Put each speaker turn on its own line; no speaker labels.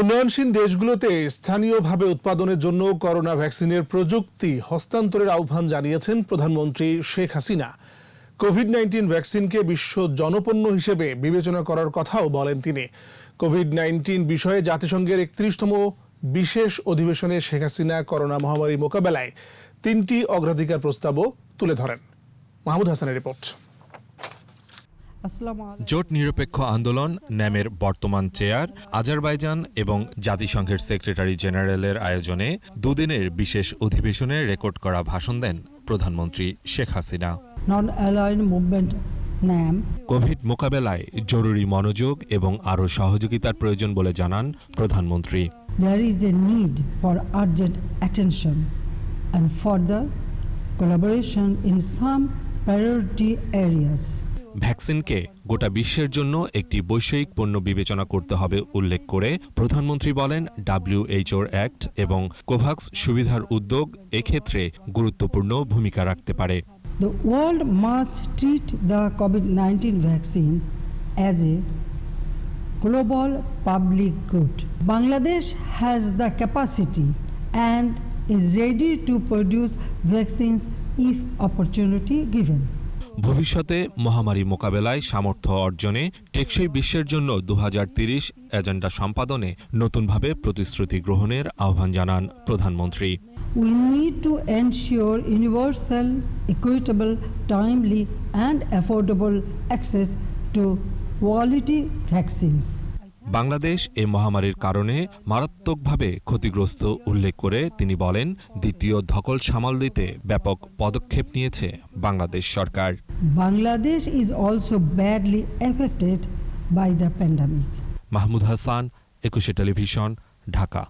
উন্নয়নশীল দেশগুলোতে স্থানীয়ভাবে উৎপাদনের জন্য করোনা ভ্যাকসিনের প্রযুক্তি হস্তান্তরের আহ্বান জানিয়েছেন প্রধানমন্ত্রী শেখ হাসিনা। কোভিড নাইন্টিন ভ্যাকসিনকে বিশ্ব জনপণ্য হিসেবে বিবেচনা করার কথাও বলেন তিনি। কোভিড নাইন্টিন বিষয়ে জাতিসংঘের একত্রিশতম বিশেষ অধিবেশনে শেখ হাসিনা করোনা মহামারী মোকাবেলায় তিনটি অগ্রাধিকার প্রস্তাবও তুলে ধরেন। মাহমুদ হাসানের রিপোর্ট।
জোট নিরপেক্ষ আন্দোলন ন্যামের বর্তমান চেয়ার আজারবাইজান এবং জাতিসংঘের সেক্রেটারি জেনারেলের আয়োজনে দুদিনের বিশেষ অধিবেশনে রেকর্ড করা ভাষণ দেন প্রধানমন্ত্রী Sheikh Hasina.
Non align movement NAM.
Covid মোকাবেলায় জরুরি মনোযোগ এবং আরও সহযোগিতার প্রয়োজন বলে জানান প্রধানমন্ত্রী।
There is a need for urgent attention and further collaboration in some priority areas.
ভ্যাকসিনকে গোটা বিশ্বের জন্য একটি বৈষয়িক পণ্য বিবেচনা করতে হবে উল্লেখ করে প্রধানমন্ত্রী বলেন ডাব্লিউএইচওর অ্যাক্ট এবং কোভাক্স সুবিধার উদ্যোগ এক্ষেত্রে গুরুত্বপূর্ণ ভূমিকা রাখতে পারে
The world must treat the COVID 19 vaccine as a global public good. Bangladesh has the capacity and is ready to produce vaccines if opportunity given.
ভবিষ্যতে মহামারী মোকাবেলায় সামর্থ্য অর্জনে টেকসই বিশ্বের জন্য দু এজেন্ডা সম্পাদনে নতুনভাবে প্রতিশ্রুতি গ্রহণের আহ্বান জানান প্রধানমন্ত্রী
We need to ensure universal, equitable, timely, and affordable access to quality vaccines.
Bangladesh এ মহামারীর কারণে মারাত্মকভাবে ক্ষতিগ্রস্ত উল্লেখ করে তিনি বলেন দ্বিতীয় ধকল সামাল দিতে ব্যাপক পদক্ষেপ নিয়েছে বাংলাদেশ সরকার
Bangladesh is also badly affected by the pandemic.
Mahmud Hasan একুশে টেলিভিশন ঢাকা